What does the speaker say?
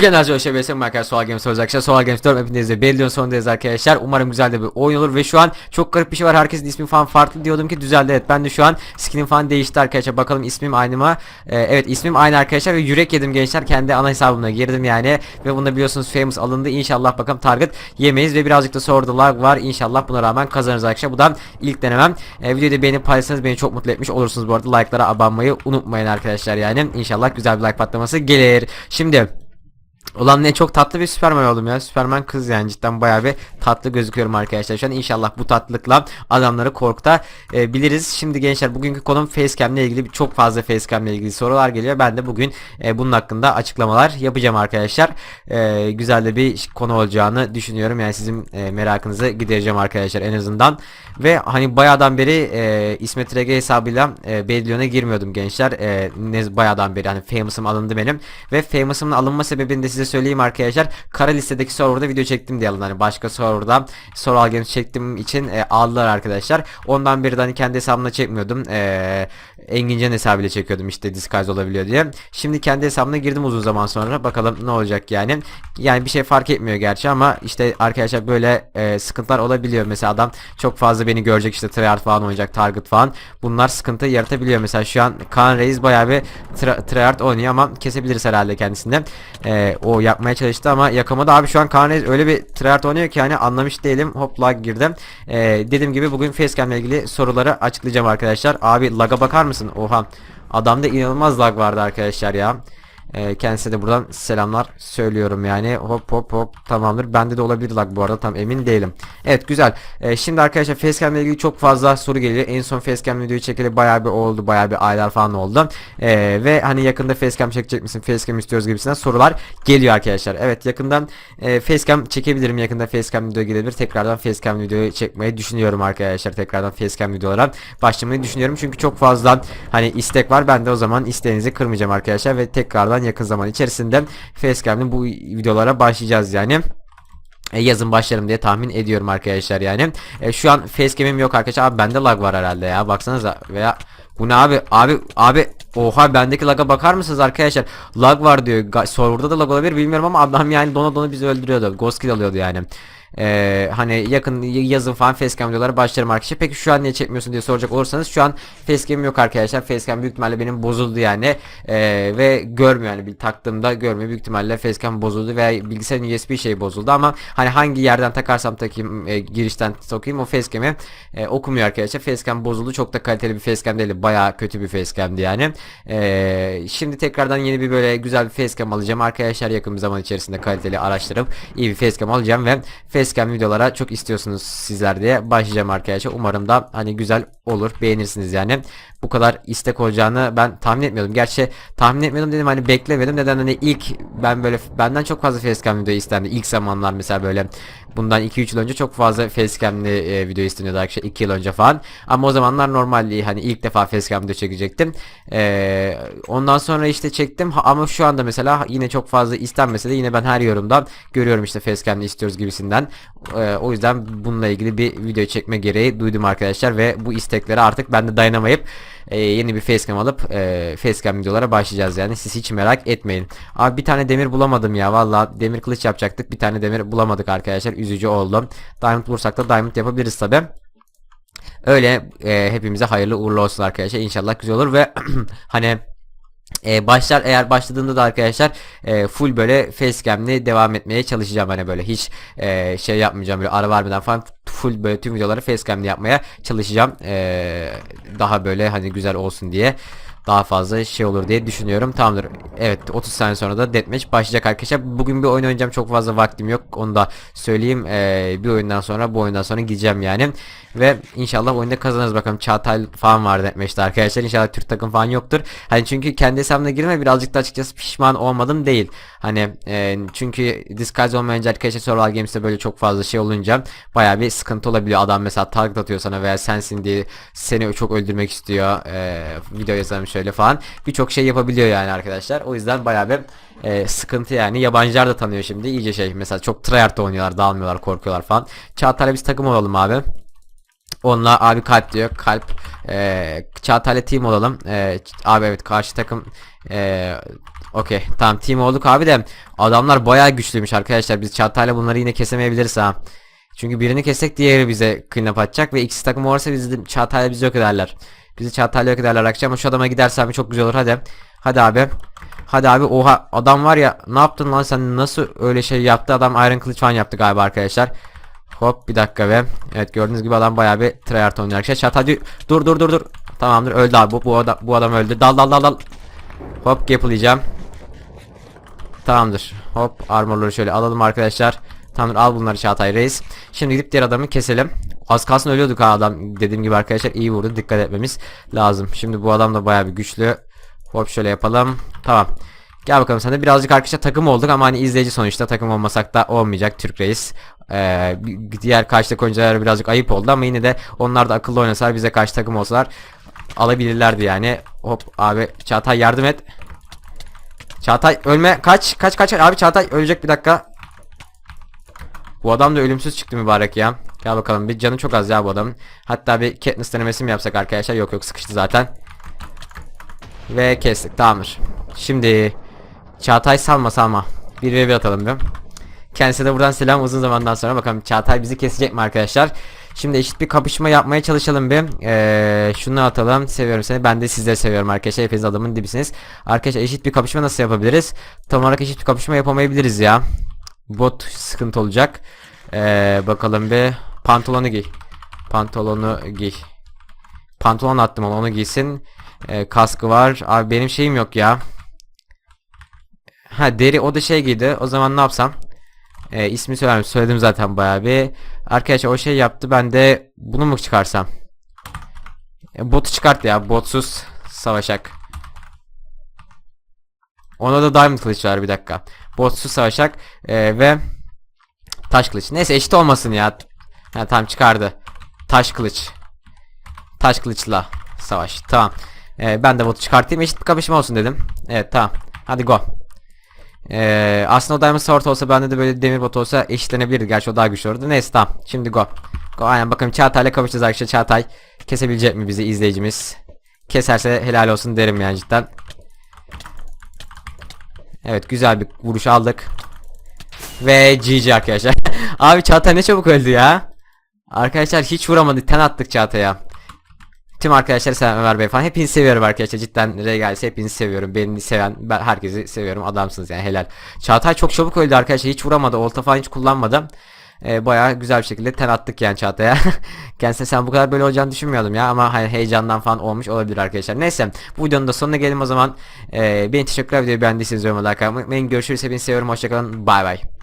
Genel hoş geldiniz arkadaşlar Solar Games arkadaşlar Solar Games 4 hepinizde belli sonundayız arkadaşlar. Umarım güzel de bir oyun olur ve şu an çok garip bir şey var. Herkesin ismi falan farklı diyordum ki düzeldi. Evet ben de şu an skinim falan değişti arkadaşlar. Bakalım ismim aynı mı? Ee, Evet ismim aynı arkadaşlar ve yürek yedim gençler. Kendi ana hesabımla girdim yani Ve bunda biliyorsunuz famous alındı. İnşallah bakalım target yemeyiz ve birazcık da sordu var. İnşallah buna rağmen kazanırız arkadaşlar. Bu da ilk denemem. Ee, Videoyu da beğenip paylaşırsanız beni çok mutlu etmiş olursunuz bu arada. Like'lara abanmayı unutmayın arkadaşlar yani. İnşallah güzel bir like patlaması gelir. Şimdi Ulan ne çok tatlı bir Süperman oldum ya. Süperman kız yani cidden bayağı bir tatlı gözüküyorum arkadaşlar. Şu an inşallah bu tatlılıkla adamları korkuta e, biliriz. Şimdi gençler bugünkü konum facecam ile ilgili çok fazla facecam ile ilgili sorular geliyor. Ben de bugün e, bunun hakkında açıklamalar yapacağım arkadaşlar. E, güzel de bir konu olacağını düşünüyorum. Yani sizin e, merakınızı gidereceğim arkadaşlar en azından. Ve hani bayağıdan beri e, İsmet RG hesabıyla e, Bedlion'a girmiyordum gençler. E, ne bayağıdan beri hani Famous'ım alındı benim. Ve Famous'ımın alınma sebebini de size söyleyeyim arkadaşlar. Kara listedeki serverda video çektim diye alın. Hani başka serverda Soral Games çektiğim için e, aldılar arkadaşlar. Ondan beri hani kendi hesabımla çekmiyordum. E, Engincan hesabıyla çekiyordum işte disguise olabiliyor diye. Şimdi kendi hesabına girdim uzun zaman sonra. Bakalım ne olacak yani. Yani bir şey fark etmiyor gerçi ama işte arkadaşlar böyle e, sıkıntılar olabiliyor. Mesela adam çok fazla beni görecek işte tryhard falan oynayacak target falan. Bunlar sıkıntı yaratabiliyor. Mesela şu an Kaan Reis bayağı bir tryhard oynuyor ama kesebiliriz herhalde kendisinden. E, o yapmaya çalıştı ama yakamadı abi şu an Kaan Reis öyle bir tryhard oynuyor ki hani anlamış değilim. Hop lag girdim. E, dediğim gibi bugün facecam ile ilgili soruları açıklayacağım arkadaşlar. Abi laga bakar mısın? Oha. Adamda inanılmaz lag vardı arkadaşlar ya. E, kendisine de buradan selamlar söylüyorum yani. Hop hop hop tamamdır. Bende de olabilir lag bu arada tam emin değilim. Evet güzel. E, şimdi arkadaşlar facecam ile ilgili çok fazla soru geliyor. En son facecam videoyu çekeli bayağı bir oldu. Bayağı bir aylar falan oldu. E, ve hani yakında facecam çekecek misin? Facecam istiyoruz gibisinden sorular geliyor arkadaşlar. Evet yakından e, facecam çekebilirim. Yakında facecam video gelebilir. Tekrardan facecam videoyu çekmeyi düşünüyorum arkadaşlar. Tekrardan facecam videolara başlamayı düşünüyorum. Çünkü çok fazla hani istek var. Ben de o zaman isteğinizi kırmayacağım arkadaşlar ve tekrardan yakın zaman içerisinde facecam'ın bu videolara başlayacağız yani. E, yazın başlarım diye tahmin ediyorum arkadaşlar yani. E, şu an facecam'im yok arkadaşlar. Abi bende lag var herhalde ya. Baksanıza veya bu ne abi? Abi abi oha bendeki laga bakar mısınız arkadaşlar? Lag var diyor. Serverda da lag olabilir bilmiyorum ama adam yani dona dona bizi öldürüyordu. Ghost kill alıyordu yani. Ee, hani yakın yazın falan facecam videoları başlarım arkadaşlar. Peki şu an niye çekmiyorsun diye soracak olursanız şu an facecam yok arkadaşlar. Facecam büyük ihtimalle benim bozuldu yani. Ee, ve görmüyor yani bir taktığımda görmüyor. Büyük ihtimalle facecam bozuldu veya bilgisayarın USB şeyi bozuldu ama hani hangi yerden takarsam takayım e, girişten sokayım o facecam'i e, okumuyor arkadaşlar. Facecam bozuldu. Çok da kaliteli bir facecam değil. Bayağı kötü bir facecam'di yani. Ee, şimdi tekrardan yeni bir böyle güzel bir facecam alacağım arkadaşlar. Yakın bir zaman içerisinde kaliteli araştırıp iyi bir facecam alacağım ve facecam videolara çok istiyorsunuz sizler diye başlayacağım arkadaşlar. Umarım da hani güzel olur. Beğenirsiniz yani. Bu kadar istek olacağını ben tahmin etmiyordum. Gerçi tahmin etmiyordum dedim hani beklemedim. Neden hani ilk ben böyle benden çok fazla facecam video istendi. İlk zamanlar mesela böyle bundan 2-3 yıl önce çok fazla facecam'li e, video isteniyordu arkadaşlar 2 yıl önce falan. Ama o zamanlar normaldi hani ilk defa facecam video çekecektim. E, ondan sonra işte çektim ama şu anda mesela yine çok fazla istenmese de yine ben her yorumdan görüyorum işte facecam'li istiyoruz gibisinden. E, o yüzden bununla ilgili bir video çekme gereği duydum arkadaşlar ve bu isteklere artık ben de dayanamayıp e, yeni bir facecam alıp e, facecam videolara başlayacağız yani siz hiç merak etmeyin. Abi bir tane demir bulamadım ya valla demir kılıç yapacaktık bir tane demir bulamadık arkadaşlar üzücü oldu. Diamond bulursak da diamond yapabiliriz tabi. Öyle e, hepimize hayırlı uğurlu olsun arkadaşlar inşallah güzel olur ve hani e, başlar eğer başladığında da arkadaşlar e, full böyle facecam'li devam etmeye çalışacağım. Hani böyle hiç e, şey yapmayacağım böyle ara vermeden falan full böyle tüm videoları facecam'li yapmaya çalışacağım. E, daha böyle hani güzel olsun diye daha fazla şey olur diye düşünüyorum. Tamamdır. Evet 30 saniye sonra da deathmatch başlayacak arkadaşlar. Bugün bir oyun oynayacağım. Çok fazla vaktim yok. Onu da söyleyeyim. Ee, bir oyundan sonra bu oyundan sonra gideceğim yani. Ve inşallah oyunda kazanırız bakalım. Çağatay falan var deathmatch'te arkadaşlar. İnşallah Türk takım falan yoktur. Hani çünkü kendi hesabımda girme birazcık da açıkçası pişman olmadım değil. Hani e, çünkü disguise olmayınca arkadaşlar Survival Games'te böyle çok fazla şey olunca baya bir sıkıntı olabiliyor. Adam mesela target atıyor sana veya sensin diye seni çok öldürmek istiyor. E, video yazarım şöyle falan. Birçok şey yapabiliyor yani arkadaşlar. O yüzden baya bir e, sıkıntı yani. Yabancılar da tanıyor şimdi. İyice şey mesela çok tryhard oynuyorlar, dağılmıyorlar, korkuyorlar falan. Çağatay'la biz takım olalım abi. Onunla abi kalp diyor. Kalp. E, Çağatay'la team olalım. E, abi evet karşı takım e, Okey tamam team olduk abi de adamlar bayağı güçlüymüş arkadaşlar. Biz Çağatay'la bunları yine kesemeyebiliriz ha. Çünkü birini kessek diğeri bize clean atacak ve ikisi takım olursa bizi Çağatay'la bizi yok ederler. Bizi Çağatay'la yok ederler akşam şu adama gidersem çok güzel olur hadi. Hadi abi. Hadi abi oha adam var ya ne yaptın lan sen nasıl öyle şey yaptı adam Iron Kılıç falan yaptı galiba arkadaşlar. Hop bir dakika be. Evet gördüğünüz gibi adam bayağı bir tryhard oynuyor arkadaşlar. Çağatay dur dur dur dur. Tamamdır öldü abi bu, bu adam, bu adam öldü. Dal dal dal dal. Hop gaplayacağım. Tamamdır. Hop armorları şöyle alalım arkadaşlar. Tamamdır al bunları Çağatay Reis. Şimdi gidip diğer adamı keselim. Az kalsın ölüyorduk ha adam. Dediğim gibi arkadaşlar iyi vurdu. Dikkat etmemiz lazım. Şimdi bu adam da bayağı bir güçlü. Hop şöyle yapalım. Tamam. Gel bakalım sen de birazcık arkadaşlar takım olduk ama hani izleyici sonuçta takım olmasak da olmayacak Türk Reis. Ee, diğer karşıdaki oyunculara birazcık ayıp oldu ama yine de onlar da akıllı oynasalar bize karşı takım olsalar alabilirlerdi yani. Hop abi Çağatay yardım et. Çağatay ölme kaç kaç kaç abi Çağatay ölecek bir dakika. Bu adam da ölümsüz çıktı mübarek ya. Gel bakalım bir canı çok az ya bu adamın. Hatta bir Katniss denemesi mi yapsak arkadaşlar? Yok yok sıkıştı zaten. Ve kestik tamamdır. Şimdi Çağatay salma salma. Bir ve bir atalım bir. Kendisine de buradan selam uzun zamandan sonra bakalım Çağatay bizi kesecek mi arkadaşlar? Şimdi eşit bir kapışma yapmaya çalışalım bir. Ee, şunu atalım. Seviyorum seni. Ben de sizleri seviyorum arkadaşlar. Hepiniz adamın dibisiniz. Arkadaşlar eşit bir kapışma nasıl yapabiliriz? Tam olarak eşit bir kapışma yapamayabiliriz ya. Bot sıkıntı olacak. Ee, bakalım bir. Pantolonu giy. Pantolonu giy. Pantolon attım ama onu giysin. Ee, kaskı var. Abi benim şeyim yok ya. Ha deri o da şey giydi. O zaman ne yapsam? Ee, ismi söylerim. Söyledim zaten bayağı bir. Arkadaşlar o şey yaptı. Ben de bunu mu çıkarsam? E, botu çıkart ya. Botsuz savaşak. Ona da diamond kılıç var bir dakika. Botsuz savaşak ee, ve taş kılıç. Neyse eşit olmasın ya. Ha tamam çıkardı. Taş kılıç. Taş kılıçla savaş. Tamam. Ee, ben de botu çıkartayım. Eşit bir kapışma olsun dedim. Evet tamam. Hadi go. Ee, aslında o Diamond Sword olsa bende de böyle demir bot olsa eşitlenebilirdi. Gerçi o daha güçlü olurdu. Neyse tamam. Şimdi go. Go aynen bakalım Çağatay'la kapışacağız arkadaşlar. Çağatay kesebilecek mi bizi izleyicimiz? Keserse helal olsun derim yani cidden. Evet güzel bir vuruş aldık. Ve GG arkadaşlar. Abi Çağatay ne çabuk öldü ya. Arkadaşlar hiç vuramadık. Ten attık Çağatay'a. Tüm arkadaşlar selam Ömer Bey falan. Hepinizi seviyorum arkadaşlar. Cidden regalse hepinizi seviyorum. Beni seven ben herkesi seviyorum. Adamsınız yani helal. Çağatay çok çabuk öldü arkadaşlar. Hiç vuramadı. Olta falan hiç kullanmadı. Ee, bayağı güzel bir şekilde ten attık yani Çağatay'a. Kendisine sen bu kadar böyle olacağını düşünmüyordum ya ama hani heyecandan falan olmuş olabilir arkadaşlar. Neyse bu videonun da sonuna gelelim o zaman. Ee, beni teşekkürler videoyu beğendiyseniz yorumlara unutmayın. Görüşürüz hepinizi seviyorum. Hoşçakalın. Bay bay.